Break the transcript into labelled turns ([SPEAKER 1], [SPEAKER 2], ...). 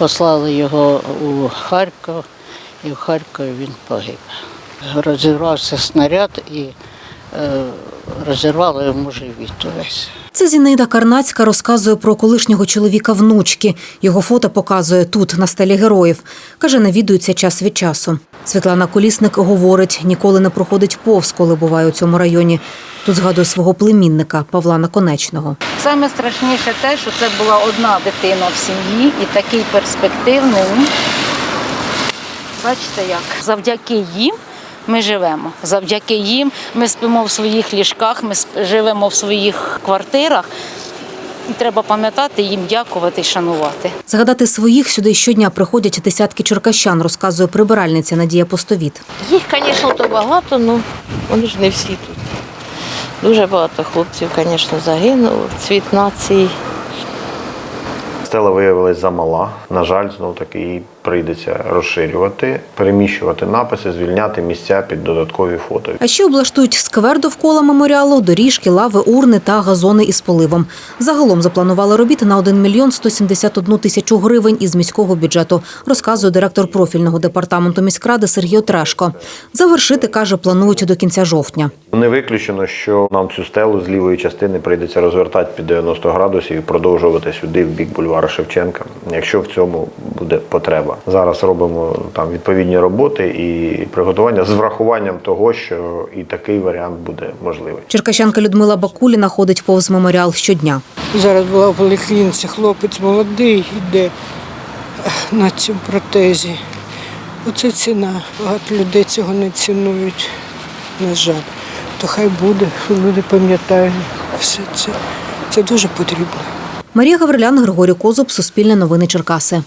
[SPEAKER 1] Послали його у Харків, і в Харкові він погиб. Розірвався снаряд і е, розірвало йому живіт увесь.
[SPEAKER 2] Це Зінаїда Карнацька розказує про колишнього чоловіка внучки. Його фото показує тут, на стелі героїв. Каже, навідується час від часу. Світлана Колісник говорить, ніколи не проходить повз, коли буває у цьому районі. Тут згадує свого племінника Павла Наконечного.
[SPEAKER 3] Саме страшніше те, що це була одна дитина в сім'ї і такий перспективний. ну, Бачите як? Завдяки їм ми живемо. Завдяки їм ми спимо в своїх ліжках, ми живемо в своїх квартирах. І треба пам'ятати їм дякувати і шанувати.
[SPEAKER 2] Згадати своїх сюди щодня приходять десятки черкащан, розказує прибиральниця Надія Постовіт.
[SPEAKER 4] Їх, звісно, то багато, але вони ж не всі тут. Дуже багато хлопців, звісно, загинуло. Цвіт нації.
[SPEAKER 5] Стела виявилася замала. На жаль, знов таки прийдеться розширювати, переміщувати написи, звільняти місця під додаткові фото.
[SPEAKER 2] А ще облаштують сквер довкола меморіалу, доріжки, лави, урни та газони із поливом. Загалом запланували робіти на 1 мільйон 171 тисячу гривень із міського бюджету, розказує директор профільного департаменту міськради Сергій Отрешко. Завершити, каже, планують до кінця жовтня.
[SPEAKER 5] Не виключено, що нам цю стелу з лівої частини прийдеться розвертати під 90 градусів і продовжувати сюди в бік бульвара Шевченка, якщо в цьому буде потреба. Зараз робимо там відповідні роботи і приготування з врахуванням того, що і такий варіант буде можливий.
[SPEAKER 2] Черкащанка Людмила Бакуліна ходить повз меморіал щодня.
[SPEAKER 6] Зараз була в поліклініці, хлопець молодий йде на цьому протезі. Оце ціна. Багато людей цього не цінують, на жаль. То хай буде, люди пам'ятають все це. Це дуже потрібно.
[SPEAKER 2] Марія Гаврилян, Григорій Козуб, Суспільне новини Черкаси.